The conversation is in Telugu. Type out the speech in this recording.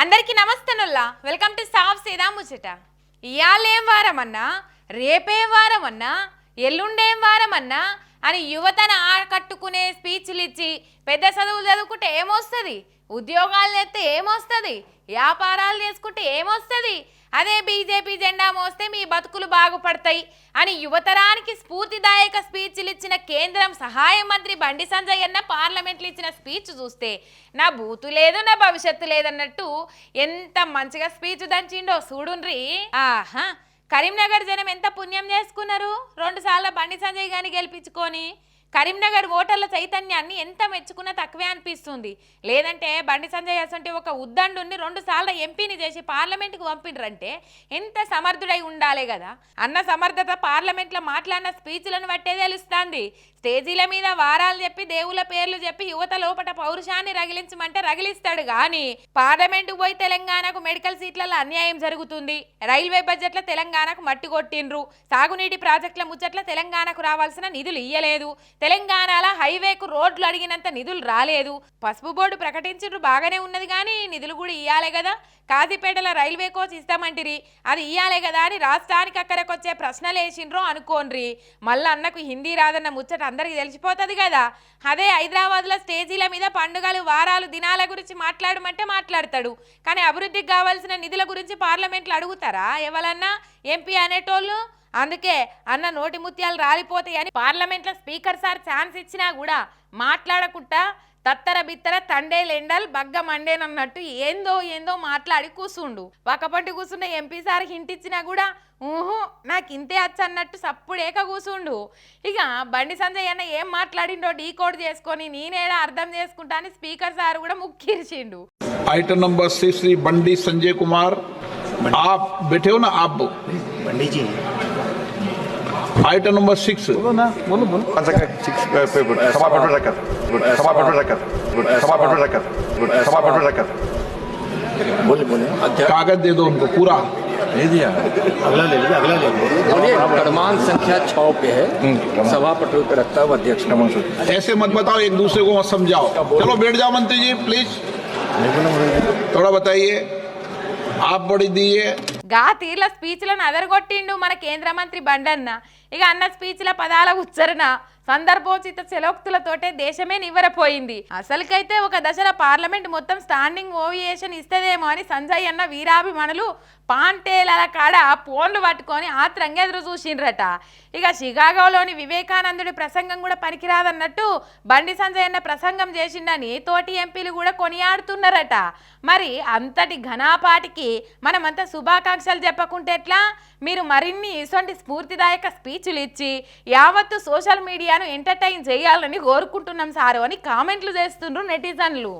అందరికీ నమస్తనుల్లా వెల్కమ్ టు సాఫ్ సీదా ముచ్చట. ఇయాలేం వారం అన్నా రేపేం వారం అన్నా ఎల్లుండేం వారం అన్నా అని యువతను ఆకట్టుకునే స్పీచ్లు ఇచ్చి పెద్ద చదువులు చదువుకుంటే ఏమొస్తుంది? ఉద్యోగాలు చేస్తే ఏమొస్తుంది? వ్యాపారాలు చేసుకుంటే ఏమొస్తుంది? అదే బీజేపీ జెండా మోస్తే మీ బతుకులు బాగుపడతాయి అని యువతరానికి స్ఫూర్తిదాయక స్పీచ్లు ఇచ్చిన కేంద్రం సహాయ మంత్రి బండి సంజయ్ అన్న పార్లమెంట్లో ఇచ్చిన స్పీచ్ చూస్తే నా బూతు లేదు నా భవిష్యత్తు లేదన్నట్టు ఎంత మంచిగా స్పీచ్ దంచిండో చూడుండ్రి. ఆహా కరీంనగర్ జనం ఎంత పుణ్యం చేసుకున్నారు? రెండు సార్లు బండి సంజయ్ గారిని గెలిపించుకొని కరీంనగర్ ఓటర్ల చైతన్యాన్ని ఎంత మెచ్చుకున్నా తక్కువే అనిపిస్తుంది. లేదంటే బండి సంజయ్ అసంటే ఒక ఉద్దండుని రెండు సార్లు ఎంపీని చేసి పార్లమెంట్కి పంపిండ్రంటే ఎంత సమర్థుడై ఉండాలి కదా అన్న సమర్థత పార్లమెంట్లో మాట్లాడిన స్పీచ్లను బట్టే తెలుస్తుంది. స్టేజీల మీద వారాలు చెప్పి దేవుల పేర్లు చెప్పి యువత లోపట పౌరుషాన్ని రగిలించమంటే రగిలిస్తాడు కానీ పార్లమెంటుకు పోయి తెలంగాణకు మెడికల్ సీట్లలో అన్యాయం జరుగుతుంది. రైల్వే బడ్జెట్ల తెలంగాణకు మట్టి కొట్టిండ్రు. సాగునీటి ప్రాజెక్టుల ముచ్చట్ల తెలంగాణకు రావాల్సిన నిధులు ఇయ్యలేదు. తెలంగాణలో హైవేకు రోడ్లు అడిగినంత నిధులు రాలేదు. పసుపు బోర్డు ప్రకటించిండ్రు బాగానే ఉన్నది కానీ నిధులు కూడా ఇయ్యాలే కదా. కాజీపేటల రైల్వే కోచ్ ఇస్తామంటిరి. అది ఇయ్యాలే కదా అని రాష్ట్రానికి అక్కడికొచ్చే ప్రశ్నలు వేసిండ్రో అనుకోన్రి మళ్ళీ అన్నకు హిందీ రాదన్న ముచ్చట అందరికీ తెలిసిపోతుంది కదా. అదే హైదరాబాద్లో స్టేజీల మీద పండుగలు వారాలు దినాల గురించి మాట్లాడమంటే మాట్లాడతాడు. కానీ అభివృద్ధికి కావాల్సిన నిధుల గురించి పార్లమెంట్లో అడుగుతారా? ఎవరన్నా? ఎంపీ అనేటోళ్ళు? అందుకే అన్న నోటి ముత్యాలు రాలిపోతాయని పార్లమెంట్లో స్పీకర్ సార్ ఛాన్స్ ఇచ్చినా కూడా మాట్లాడకుండా తత్తర బిత్తర తండే లెండల్ బగ్గ మండేనన్నట్టు ఏందో ఏందో మాట్లాడి కూసుండు పక్కపంటి కూసున్న ఎంపీ సార్ హింట్ ఇచ్చినా కూడా ఊహు నాకు ఇంతే అచ్చ అన్నట్టు సప్పుడేక కూసుండు ఇక బండి సంజయ్ అన్న ఏం మాట్లాడిండో డీ కోడ్ చేసుకొని నేనేడా అర్థం చేసుకుంటా అని స్పీకర్ సార్ కూడా ముక్కిరిచిండు item number six Shri Bandi Sanjay Kumar आप बैठे हो ना आप पंडित जी आइटम नंबर सिक्स सभापति रखकर सभापति रखकर सभापति रखकर सभापति रखकर बोले बोले। कागज़ दे दो उनको पूरा। दे दिया। अगला ले लीजिए अगला ले लीजिए। क्रमांक संख्या छः पे है। सभापति पे रखता है अध्यक्ष ऐसे मत बताओ एक दूसरे को मत समझाओ। चलो बैठ जाओ मंत्री जी प्लीज़ थोड़ा बताइए। आप बड़ी दिए గా తీర్ల స్పీచ్లను అదరగొట్టిండు మన కేంద్ర మంత్రి బండన్న. ఇక అన్న స్పీచ్ల పదాల ఉచ్చరణ సందర్భోచిత సెలోక్తులతోటే దేశమే నివ్వరపోయింది. అసలుకైతే ఒక దశల పార్లమెంట్ మొత్తం స్టాండింగ్ ఓవియేషన్ ఇస్తదేమో అని సంజయ్ అన్న వీరాభిమానులు పాంటేల కాడ ఫోన్లు పట్టుకొని ఆత్రంగా ఎదురు చూసిండ్రట. ఇక షికాగోలోని వివేకానందుడి ప్రసంగం కూడా పనికిరాదన్నట్టు బండి సంజయ్ అన్న ప్రసంగం చేసిండని తోటి ఎంపీలు కూడా కొనియాడుతున్నారట. మరి అంతటి ఘనాపాటికి మనమంతా శుభాకాంక్షలు చెప్పకుంటే ఎట్లా? మీరు మరిన్ని ఇటువంటి స్ఫూర్తిదాయక స్పీచ్లు ఇచ్చి యావత్తు సోషల్ మీడియా ఎంటర్టైన్ చేయాలని కోరుకుంటున్నాం సారు అని కామెంట్లు చేస్తుండ్రు నెటిజన్లు.